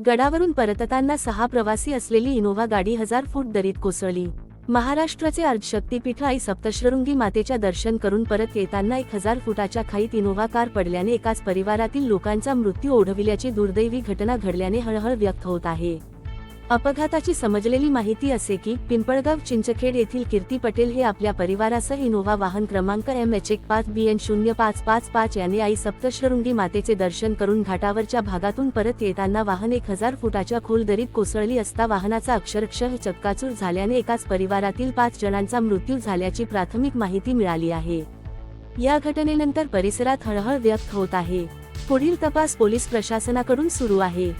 गडावरून परतताना सहा प्रवासी असलेली इनोव्हा गाडी हजार फूट दरीत कोसळली. महाराष्ट्राचे अर्धशक्तीपीठ आई सप्तशृंगी मातेच्या दर्शन करून परत येताना एक हजार फुटाच्या खाईत इनोव्हा कार पडल्याने एकाच परिवारातील लोकांचा मृत्यू ओढविल्याची दुर्दैवी घटना घडल्याने हळहळ व्यक्त होत आहे. अपघाताची समजलेली माहिती असे की पिंपळगाव चिंचखेड येथील कीर्ती पटेल हे आपल्या परिवारासह इनोव्हा वाहन क्रमांक एम एच एक पाच बी एन शून्य पाच पाच पाच याने आई सप्तशृंगी मातेचे दर्शन करून घाटावरच्या भागातून परत येताना वाहन एक हजार फुटाच्या खोल दरीत कोसळली असता वाहनाचा अक्षरशः चक्काचूर झाल्याने एकाच परिवारातील पाच जणांचा मृत्यू झाल्याची प्राथमिक माहिती मिळाली आहे. या घटनेनंतर परिसरात हळहळ व्यक्त होत आहे. पुढील तपास पोलीस प्रशासनाकडून सुरू आहे.